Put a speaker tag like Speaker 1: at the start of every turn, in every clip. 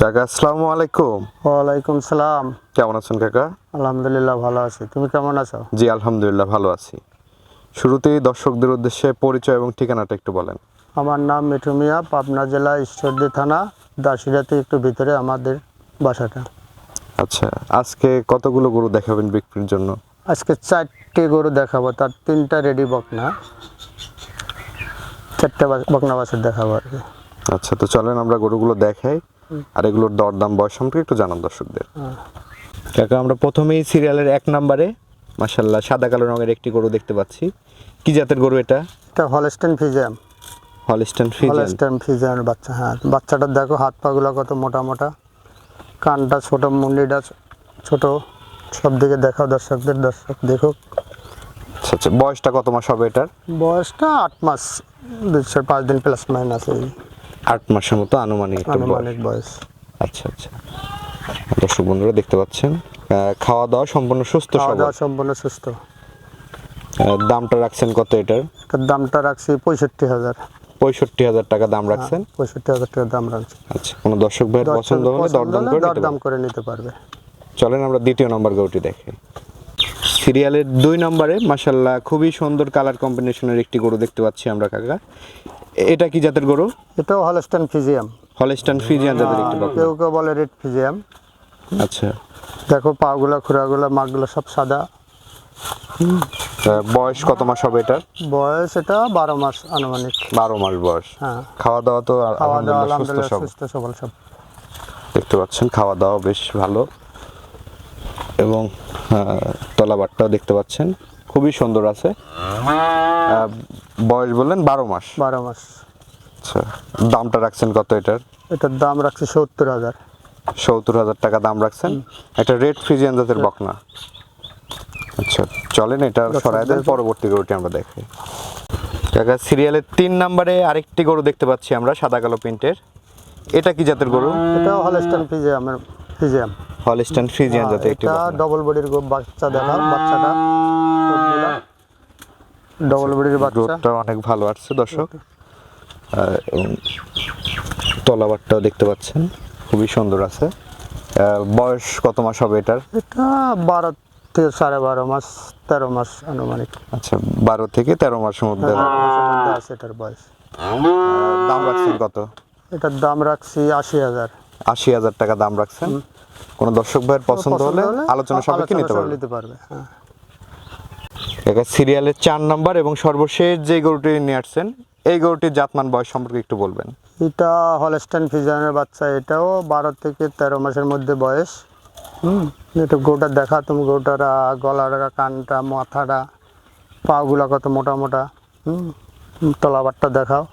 Speaker 1: কাকা আসসালামু আলাইকুম।
Speaker 2: ওয়ালাইকুম সালাম।
Speaker 1: কেমন আছেন কাকা?
Speaker 2: আলহামদুলিল্লাহ ভালো আছি। তুমি কেমন আছো?
Speaker 1: জি আলহামদুলিল্লাহ ভালো আছি। শুরুতেই দর্শকদের উদ্দেশ্যে পরিচয় এবং ঠিকানাটা একটু বলেন।
Speaker 2: আমার নাম মিঠু মিয়া পাবনা জেলা ঈশ্বরদী থানা দাসিরাতে একটু ভিতরে আমাদের বাসাটা।
Speaker 1: আচ্ছা আজকে কতগুলো গরু দেখাবেন বিক্রির জন্য?
Speaker 2: আজকে চারটে গরু দেখাবো তার তিনটা রেডি বকনা। চারটে বকনা বাছুর দেখাবো আর কি।
Speaker 1: আচ্ছা তো চলেন আমরা গরুগুলো দেখাই। আর এগুলোর দরদাম বয়স সম্পর্কে একটু জানান দর্শকদের। কাকা আমরা প্রথমেই সিরিয়ালের এক নম্বরে মাসাল্লাহ সাদা কালো রঙের একটি গরু দেখতে পাচ্ছি। কি জাতের গরু এটা?
Speaker 2: এটা Holstein Friesian
Speaker 1: Holstein Friesian
Speaker 2: Holstein ফিজিয়ামের বাচ্চা হ্যাঁ। বাচ্চাটা দেখো হাত পাগুলো কত মোটা মোটা। কানটা ছোট মুন্ডিটা ছোট। সব দিকে দেখাও দর্শকদের দর্শক দেখো
Speaker 1: আচ্ছা আচ্ছা বয়সটা কত মাস হবে এটার?
Speaker 2: বয়সটা আট মাস দুই চার পাঁচ দিন প্লাস মাইনাস এই।
Speaker 1: আট মাসের মতো আনুমানিক একটা বয়স।
Speaker 2: আনুমানিক বয়স।
Speaker 1: আচ্ছা আচ্ছা। দর্শক বন্ধুরা দেখতে পাচ্ছেন। খাওয়া দাওয়া সম্পূর্ণ সুস্থ
Speaker 2: খাওয়া দাওয়া সম্পূর্ণ সুস্থ।
Speaker 1: দামটা রাখছেন কত এটার?
Speaker 2: দামটা রাখছি পঁয়ষট্টি হাজার।
Speaker 1: পঁয়ষট্টি হাজার টাকা দাম রাখছেন?
Speaker 2: পঁয়ষট্টি হাজার টাকার দাম রাখছি।
Speaker 1: আচ্ছা কোনো দর্শক ভাইয়ের পছন্দ হলে দরদাম করে
Speaker 2: দরদাম করে নিতে পারবে।
Speaker 1: চলেন আমরা দ্বিতীয় নম্বর গরুটি দেখি। সিরিয়ালের দুই নম্বরে মাসাল্লাহ খুবই সুন্দর কালার কম্বিনেশনের একটি গরু দেখতে পাচ্ছি আমরা কাকা। এটা কি জাতের গরু?
Speaker 2: এটাও হলস্টান ফিজিয়াম
Speaker 1: হলস্টান ফিজিয়াম জাতের একটি বকনা
Speaker 2: কেউ কেউ বলে রেড ফিজিয়াম
Speaker 1: আচ্ছা।
Speaker 2: দেখো পাগুলা খুঁড়াগুলা মাগুলো সব সাদা।
Speaker 1: বয়স কত মাস হবে এটার?
Speaker 2: বয়স এটা বারো মাস আনুমানিক।
Speaker 1: বারো মাস বয়স।
Speaker 2: হ্যাঁ।
Speaker 1: খাওয়া দাওয়া তো আলহামদুলিল্লাহ সুস্থ
Speaker 2: সবল। সব।
Speaker 1: দেখতে পাচ্ছেন খাওয়া দাওয়া বেশ ভালো। এবং তলাবারটাও দেখতে পাচ্ছেন। খুবই সুন্দর আছে। বয়স বললেন বারো মাস।
Speaker 2: বারো মাস।
Speaker 1: আচ্ছা দামটা রাখছেন কত এটার?
Speaker 2: এটার দাম রাখছে সত্তর হাজার।
Speaker 1: সত্তর হাজার টাকা দাম রাখছেন। একটা রেড ফ্রিজিয়ান জাতের বকনা। আচ্ছা চলেন এটা সরাই দেন পরবর্তী গরুটি আমরা দেখি। কাকা সিরিয়ালের তিন নম্বরে আরেকটি গরু দেখতে পাচ্ছি আমরা সাদা কালো প্রিন্টের। এটা কি জাতের গরু?
Speaker 2: এটাও হলস্টান ফিজিয়ামের ফিজিয়াম
Speaker 1: হলিস্টান ফ্রিজিয়ান জাতের একটি
Speaker 2: এটা। ডবল বডির বাচ্চা দেখা বাচ্চাটা। ডবল বডির বাচ্চা।
Speaker 1: অনেক ভালো আসছে দর্শক। আর তলাবারটাও দেখতে পাচ্ছেন খুবই সুন্দর আছে। বয়স কত মাস হবে এটার?
Speaker 2: এটা বারো থেকে সাড়ে বারো মাস তেরো মাস আনুমানিক।
Speaker 1: আচ্ছা বারো থেকে তেরো মাসের মধ্যে
Speaker 2: তেরো মাসের মধ্যে আছে এটার বয়স।
Speaker 1: দাম রাখছেন কত?
Speaker 2: এটার দাম রাখছি আশি হাজার।
Speaker 1: আশি হাজার টাকা দাম রাখছেন। কোনো দর্শক ভাইয়ের পছন্দ হলে আলোচনা সাপেক্ষে নিতে
Speaker 2: আলোচনা নিতে পারবে। হ্যাঁ।
Speaker 1: এবার সিরিয়ালের চার নাম্বার এবং সর্বশেষ যে গরুটি নিয়ে আসছেন এই গরুটির জাতমান বয়স সম্পর্কে একটু বলবেন।
Speaker 2: এটা হলস্টাইন ফিজানের বাচ্চা এটাও বারো থেকে তেরো মাসের মধ্যে বয়স। হুম। এটা গরুটা দেখা তুমি গরুটার গলাটা কানটা মাথাটা পাগুলা কত মোটা মোটা। হুম। তলাবারটা দেখাও।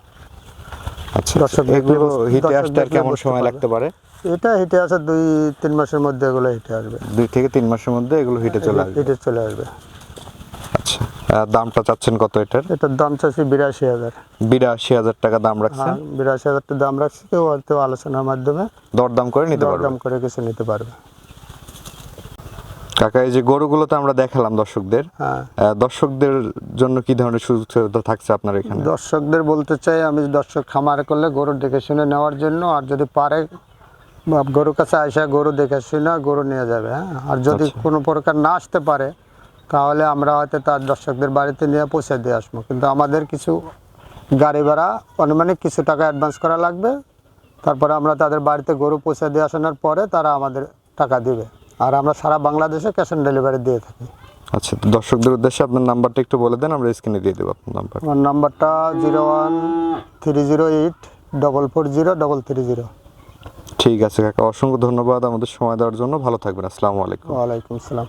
Speaker 1: আচ্ছা
Speaker 2: দর্শক
Speaker 1: এগুলো হিটে আসতে আর কেমন সময় লাগতে পারে?
Speaker 2: এটা হিটে আছে দুই তিন মাসের মধ্যে এগুলো হিটে আসবে।
Speaker 1: দুই থেকে তিন মাসের মধ্যে এগুলো হিটে চলে আসবে।
Speaker 2: হিটে চলে আসবে।
Speaker 1: আচ্ছা দামটা চাচ্ছেন কত এটার?
Speaker 2: এটার দাম চাচ্ছি বিরাশি হাজার।
Speaker 1: বিরাশি হাজার টাকা দাম রাখছেন?
Speaker 2: হ্যাঁ বিরাশি হাজার টাকা দাম রাখছি কেউ হয়তো আলোচনার মাধ্যমে
Speaker 1: দরদাম করে নিতে পারবেন
Speaker 2: দাম করে কিছু নিতে পারবে।
Speaker 1: কাকা এই যে গরুগুলো তো আমরা দেখালাম দর্শকদের
Speaker 2: হ্যাঁ।
Speaker 1: দর্শকদের জন্য কি ধরনের সুযোগ সুবিধা থাকছে আপনার এখানে?
Speaker 2: দর্শকদের বলতে চাই আমি দর্শক খামার করলে গরু দেখে শুনে নেওয়ার জন্য আর যদি পারে বা গরুর কাছে আসা গরু দেখে শুনে গরু নিয়ে যাবে হ্যাঁ? আর যদি
Speaker 1: আচ্ছা।
Speaker 2: কোনো প্রকার না আসতে পারে তাহলে আমরা হয়তো তার দর্শকদের বাড়িতে নিয়ে পৌঁছে দিয়ে আসব। কিন্তু আমাদের কিছু গাড়ি ভাড়া আনুমানিক কিছু টাকা অ্যাডভান্স করা লাগবে। তারপরে আমরা তাদের বাড়িতে গরু পৌঁছে দিয়ে আসানোর পরে তারা আমাদের টাকা দিবে। আর আমরা সারা বাংলাদেশে ক্যাশ অন ডেলিভারি দিয়ে থাকি।
Speaker 1: আচ্ছা তো দর্শকদের উদ্দেশ্যে আপনার নাম্বারটা একটু বলে দেন আমরা স্ক্রিনে দিয়ে দেবো আপনার নাম্বার।
Speaker 2: আমার নাম্বারটা zero one three zero eight double four zero double three zero.
Speaker 1: ঠিক আছে কাকা অসংখ্য ধন্যবাদ আমাদের সময় দেওয়ার জন্য। ভালো থাকবেন আসসালামু আলাইকুম।
Speaker 2: ওয়ালাইকুম আসসালাম।